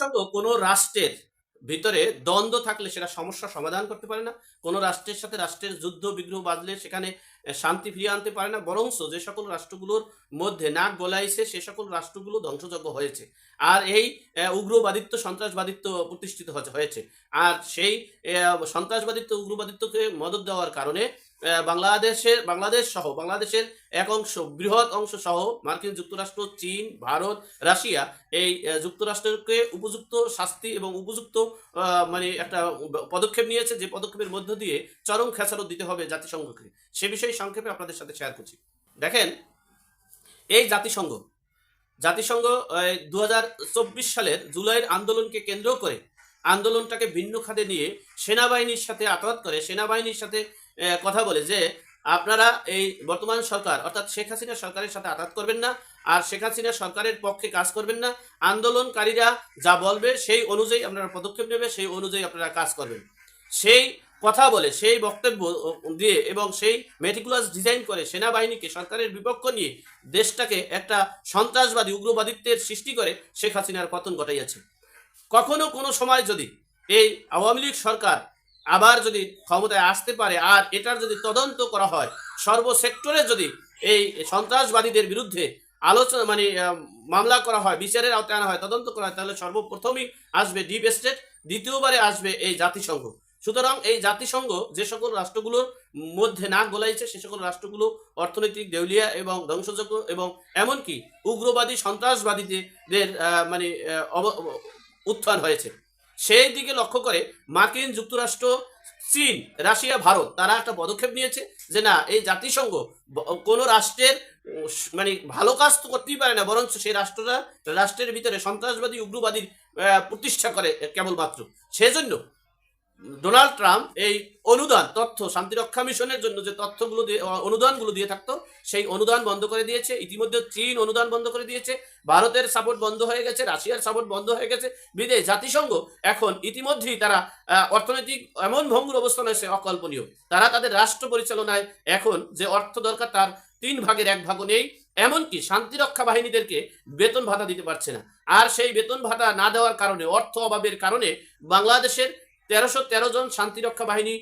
সঙ্গে কোনো রাষ্ট্রের ভিতরে দ্বন্দ্ব থাকলে সেটা সমস্যা সমাধান করতে পারে না। কোনো রাষ্ট্রের সাথে রাষ্ট্রের যুদ্ধ বিগ্রহ বাঁধলে সেখানে শান্তি ফিরিয়ে আনতে পারে না। বরংস যে সকল রাষ্ট্রগুলোর মধ্যে নাক গলাইছে সে সকল রাষ্ট্রগুলো ধ্বংসযজ্ঞ হয়েছে। আর এই উগ্রবাদিত্ব, সন্ত্রাসবাদিত্ব প্রতিষ্ঠিত হয়েছে। আর সেই সন্ত্রাসবাদিত্ব, উগ্রবাদিত্বকে মদত দেওয়ার কারণে বাংলাদেশের, বাংলাদেশ সহ, বাংলাদেশের এক অংশ, বৃহৎ অংশ সহ মার্কিন যুক্তরাষ্ট্র, চীন, ভারত, রাশিয়া এই যুক্তরাষ্ট্রকে উপযুক্ত শাস্তি এবং উপযুক্ত মানে একটা পদক্ষেপ নিয়েছে যে পদক্ষেপের মধ্য দিয়ে চরম খেসারত দিতে হবে জাতিসংঘকে। সে বিষয়ে সংক্ষেপে আপনাদের সাথে শেয়ার করছি। দেখেন, এই জাতিসংঘ জাতিসংঘ দু হাজার চব্বিশ সালের জুলাইয়ের আন্দোলনকে কেন্দ্র করে আন্দোলনটাকে ভিন্ন খাদে নিয়ে সেনাবাহিনীর সাথে আতাত করে, সেনাবাহিনীর সাথে কথা বলে যে আপনারা এই বর্তমান সরকার, অর্থাৎ শেখ হাসিনা সরকারের সাথে আঘাত করবেন না আর শেখ হাসিনা সরকারের পক্ষে কাজ করবেন না। আন্দোলনকারীরা যা বলবে সেই অনুযায়ী আপনারা পদক্ষেপ নেবে, সেই অনুযায়ী আপনারা কাজ করবেন। সেই কথা বলে, সেই বক্তব্য দিয়ে এবং সেই মেটিকুলাস ডিজাইন করে সেনাবাহিনীকে সরকারের বিপক্ষ নিয়ে দেশটাকে একটা সন্ত্রাসবাদী, উগ্রবাদিত্বের সৃষ্টি করে শেখ হাসিনার পতন ঘটাইয়াছে। কখনো কোনো সময় যদি এই আওয়ামী লীগ সরকার আবার যদি ক্ষমতায় আসতে পারে আর এটার যদি তদন্ত করা হয়, সর্বসেক্টরে যদি এই সন্ত্রাসবাদীদের বিরুদ্ধে আলোচনা মানে মামলা করা হয়, বিচারের আওতায় আনা হয়, তদন্ত করা হয়, তাহলে সর্বপ্রথমই আসবে ডিপ স্টেট, দ্বিতীয়বারে আসবে এই জাতিসংঘ। সুতরাং এই জাতিসংঘ যে সকল রাষ্ট্রগুলোর মধ্যে না গলাইছে, সে সকল রাষ্ট্রগুলো অর্থনৈতিক দেউলিয়া এবং ধ্বংসযোগ্য এবং এমনকি উগ্রবাদী সন্ত্রাসবাদীদের মানে উত্থান হয়েছে। সেই দিকে লক্ষ্য করে মার্কিন যুক্তরাষ্ট্র, চীন, রাশিয়া, ভারত, তারা একটা পদক্ষেপ নিয়েছে যে না, এই জাতিসংঘ কোন রাষ্ট্রের মানে ভালো কাজ তো করতেই পারে না, বরঞ্চ সেই রাষ্ট্ররা রাষ্ট্রের ভিতরে সন্ত্রাসবাদী, উগ্রবাদীর প্রতিষ্ঠা করে কেবলমাত্র। সেজন্য ডোনাল্ড ট্রাম্প এই অনুদান, তথ্য, শান্তিরক্ষা মিশনের জন্য যে তথ্যগুলো দিয়ে অনুদানগুলো দিয়ে থাকতো, সেই অনুদান বন্ধ করে দিয়েছে। ইতিমধ্যে চীন অনুদান বন্ধ করে দিয়েছে, ভারতের সাপোর্ট বন্ধ হয়ে গেছে, রাশিয়ার সাপোর্ট বন্ধ হয়ে গেছে, বিদেশ, জাতিসংঘ এখন ইতিমধ্যেই তারা অর্থনৈতিক এমন ভঙ্গুর অবস্থান হয়েছে অকল্পনীয়। তারা তাদের রাষ্ট্র পরিচালনায় এখন যে অর্থ দরকার তার তিন ভাগের এক ভাগও নেই, এমনকি শান্তিরক্ষা বাহিনীদেরকে বেতন ভাতা দিতে পারছে না। আর সেই বেতন ভাতা না দেওয়ার কারণে, অর্থ অভাবের কারণে বাংলাদেশের তেরোশো তেরো জন শান্তিরক্ষা বাহিনী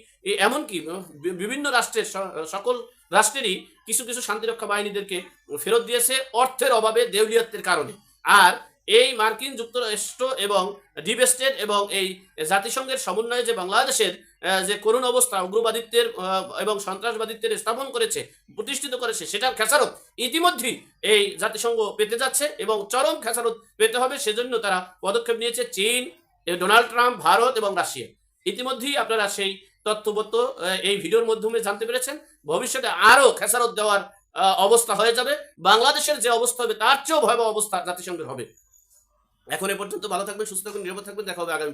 এমনকি বিভিন্ন রাষ্ট্রের সকল রাষ্ট্রেরই কিছু কিছু শান্তিরক্ষা বাহিনীদেরকে ফেরত দিয়েছে অর্থের অভাবে দেউলিয়ত্বের কারণে। আর এই মার্কিন যুক্তরাষ্ট্র এবং ডিপ স্টেট এবং এই জাতিসংঘের সমন্বয়ে যে বাংলাদেশের যে করুণ অবস্থা, উগ্রবাদিত্বের এবং সন্ত্রাসবাদিত্বের স্থাপন করেছে, প্রতিষ্ঠিত করেছে, সেটার খেসারত ইতিমধ্যেই এই জাতিসংঘ পেতে যাচ্ছে এবং চরম খেসারত পেতে হবে, সেজন্য তারা পদক্ষেপ নিয়েছে। চীন ডোনাল্ড ট্রাম্প, ভারত এবং রাশিয়া। ইতিমধ্যেই আপনারা সেই তথ্যবত্ত এই ভিডিওর মাধ্যমে জানতে পেরেছেন। ভবিষ্যতে আরও খেসারত দেওয়ার অবস্থা হয়ে যাবে। বাংলাদেশের যে অবস্থা হবে, তার চেয়েও ভয়াবহ অবস্থা জাতিসংঘের হবে। এখন এ পর্যন্ত ভালো থাকবেন, সুস্থ থাকবেন, নিরাপদ থাকবেন। দেখা হবে আগামী।